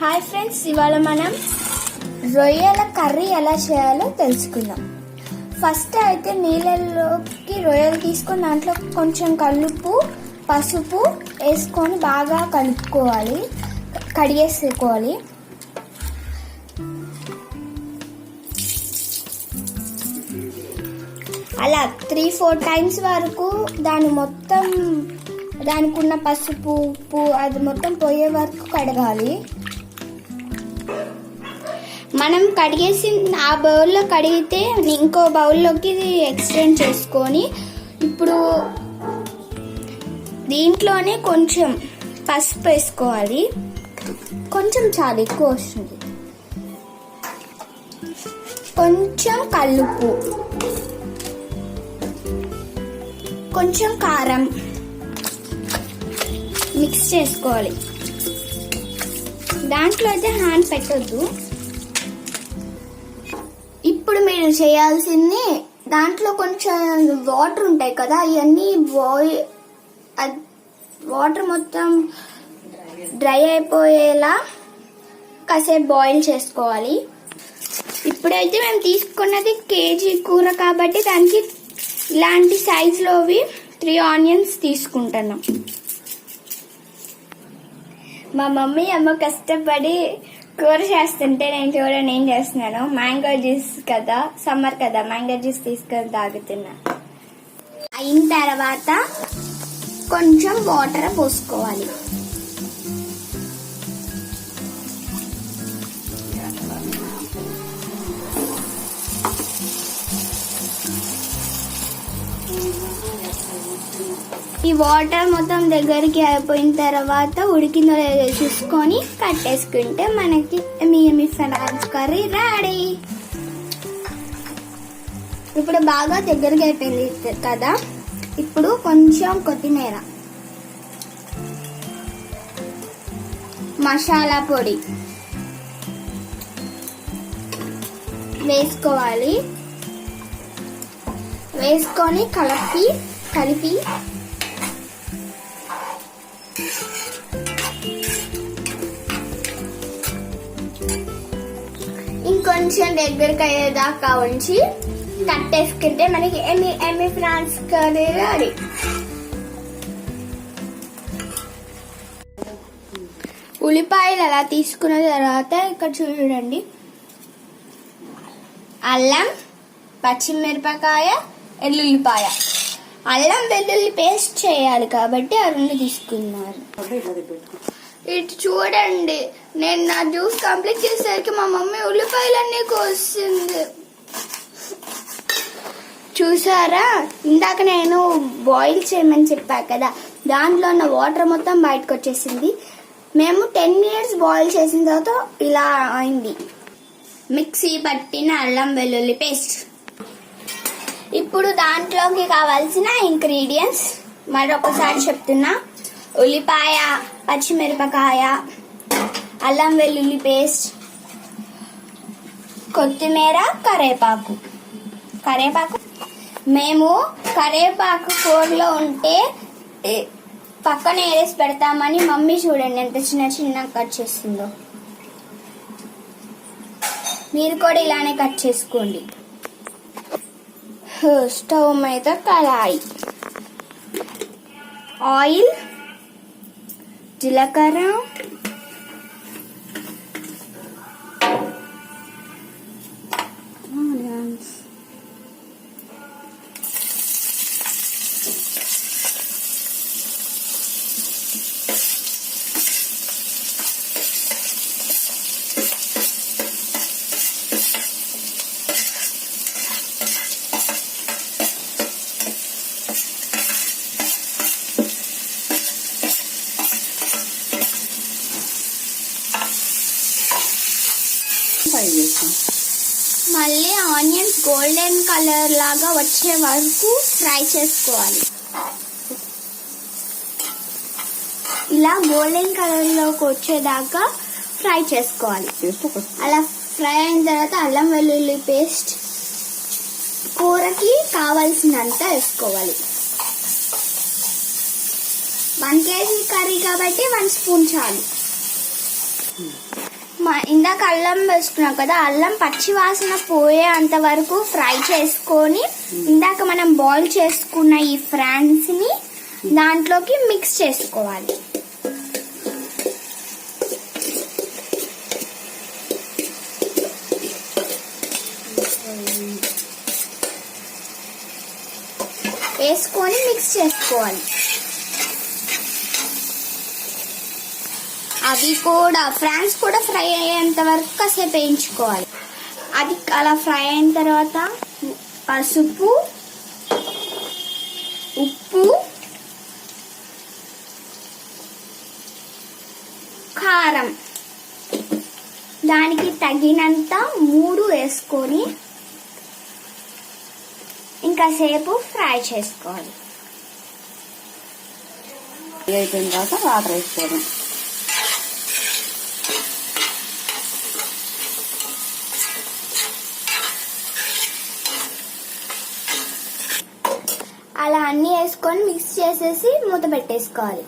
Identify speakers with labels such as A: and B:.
A: Hi friends ఇవాళ మనం రొయ్యల కర్రీ ఎలా చేయాలో తెలుసుకుందాం. ఫస్ట్ అయితే నీళ్ళలోకి రొయ్యలు తీసుకొని దాంట్లో కొంచెం కలుపు పసుపు వేసుకొని బాగా కలుపుకోవాలి కడిగేసుకోవాలి. అలా త్రీ ఫోర్ టైమ్స్ వరకు దాని మొత్తం దానికి ఉన్న పసుపు ఉప్పు అది మొత్తం పోయే వరకు కడగాలి. మనం కడిగేసి ఆ బౌల్లో కడిగితే ఇంకో బౌల్లోకి ఎక్స్టెండ్ చేసుకొని ఇప్పుడు దీంట్లోనే కొంచెం పసుపు వేసుకోవాలి. కొంచెం చాలా ఎక్కువ వస్తుంది కొంచెం కల్లుపు కొంచెం కారం మిక్స్ చేసుకోవాలి. దాంట్లో అయితే హ్యాండ్ పెట్టొద్దు. ఇప్పుడు మీరు చేయాల్సింది దాంట్లో కొంచెం వాటర్ ఉంటాయి కదా ఇవన్నీ బాయ్ వాటర్ మొత్తం డ్రై అయిపోయేలా కాసేపు బాయిల్ చేసుకోవాలి. ఇప్పుడైతే మేము తీసుకున్నది కేజీ కూర కాబట్టి దానికి ఇలాంటి సైజులోవి త్రీ ఆనియన్స్ తీసుకుంటున్నాం. మా మమ్మీ అమ్మ కష్టపడి కూర చేస్తుంటే నేను చూడండి ఏం చేస్తున్నాను? మ్యాంగో జ్యూస్ కదా సమ్మర్ కదా మ్యాంగో జ్యూస్ తీసుకొని తాగుతున్నా. అయిన తర్వాత కొంచెం వాటర్ పోసుకోవాలి. ఈ వాటర్ మొత్తం దగ్గరికి అయిపోయిన తర్వాత ఉడికిందో లేదో చూసుకొని కట్టేసుకుంటే మనకి మీ మీ ఫ్రాన్స్ కర్రీ రెడీ. ఇప్పుడు బాగా దగ్గరికి అయిపోయింది కదా? ఇప్పుడు కొంచెం కొత్తిమీర. మసాలా పొడి. వేసుకోవాలి. వేసుకొని కలిపి కలిపి ఇంకొంచెం దగ్గరికి అయ్యేదాకా ఉంచి కట్టేసుకుంటే మనకి ఎమి ఎమి ఫ్రాన్స్ కర్రీ రెడీ. ఉల్లిపాయలు అలా తీసుకున్న తర్వాత ఇక్కడ చూడండి. అల్లం పచ్చిమిరపకాయ ఎల్లుల్లిపాయ. అల్లం వెల్లుల్లి పేస్ట్ చేయాలి కాబట్టి ఆ రెండు తీసుకున్నారు ఇటు చూడండి నేను నా జ్యూస్ కంప్లీట్ చేసేసరికి మా మమ్మీ ఉల్లిపాయలన్నీ కోసింది. చూసారా? ఇందాక నేను బాయిల్ చేయమని చెప్పా కదా దాంట్లో ఉన్న వాటర్ మొత్తం బయటకు వచ్చేసింది. మేము టెన్ మినిట్స్ బాయిల్ చేసిన తర్వాత ఇలా అయింది. మిక్సీ పట్టిన అల్లం వెల్లుల్లి పేస్ట్. ఇప్పుడు దాంట్లోకి కావాల్సిన ఇంగ్రీడియంట్స్ మరొకసారి చెప్తున్నా. ఉల్లిపాయ పచ్చిమిరపకాయ అల్లం వెల్లుల్లి పేస్ట్ కొత్తిమీర కరేపాకు. కరేపాకు? మేము కరేపాకు కూరలో ఉంటే పక్కన ఏరేసి పెడతామని మమ్మీ చూడండి ఎంత చిన్న చిన్న కట్ చేస్తుందో. మీరు కూడా ఇలానే కట్ చేసుకోండి. స్టవ్ మీద కళాయి ఆయిల్ జీలకర్ర
B: ఫ్రై చేస్తాం.
A: మళ్ళీ ఆనియన్స్ గోల్డెన్ కలర్ లాగా వచ్చే వరకు ఫ్రై చేసుకోవాలి. ఇలా గోల్డెన్ కలర్లోకి వచ్చేదాకా ఫ్రై చేసుకోవాలి. అలా ఫ్రై అయిన తర్వాత అల్లం వెల్లుల్లి పేస్ట్ కూరకి కావాల్సినంత వేసుకోవాలి. వన్ కేజీ కర్రీ కాబట్టి వన్ స్పూన్ చాలు. మా ఇందాక అల్లం వేసుకున్నాం కదా అల్లం పచ్చి వాసన పోయేంత వరకు ఫ్రై చేసుకొని ఇందాక మనం బాయిల్ చేసుకున్న ఈ ఫ్రాన్స్ని దాంట్లోకి మిక్స్ చేసుకోవాలి. వేసుకొని మిక్స్ చేసుకోవాలి. అవి కూడా ఫ్రాన్స్ కూడా ఫ్రై అయ్యేంత వరకు కాసేపు వేయించుకోవాలి. అది అలా ఫ్రై అయిన తర్వాత పసుపు ఉప్పు కారం. దానికి తగినంత మూడు వేసుకొని ఇంకాసేపు ఫ్రై చేసుకోవాలి.
B: అయిపోయిన తర్వాత వాటర్ వేసుకోవడం
A: అలా అన్ని వేసుకొని మిక్స్ చేసేసి మూత పెట్టేసుకోవాలి.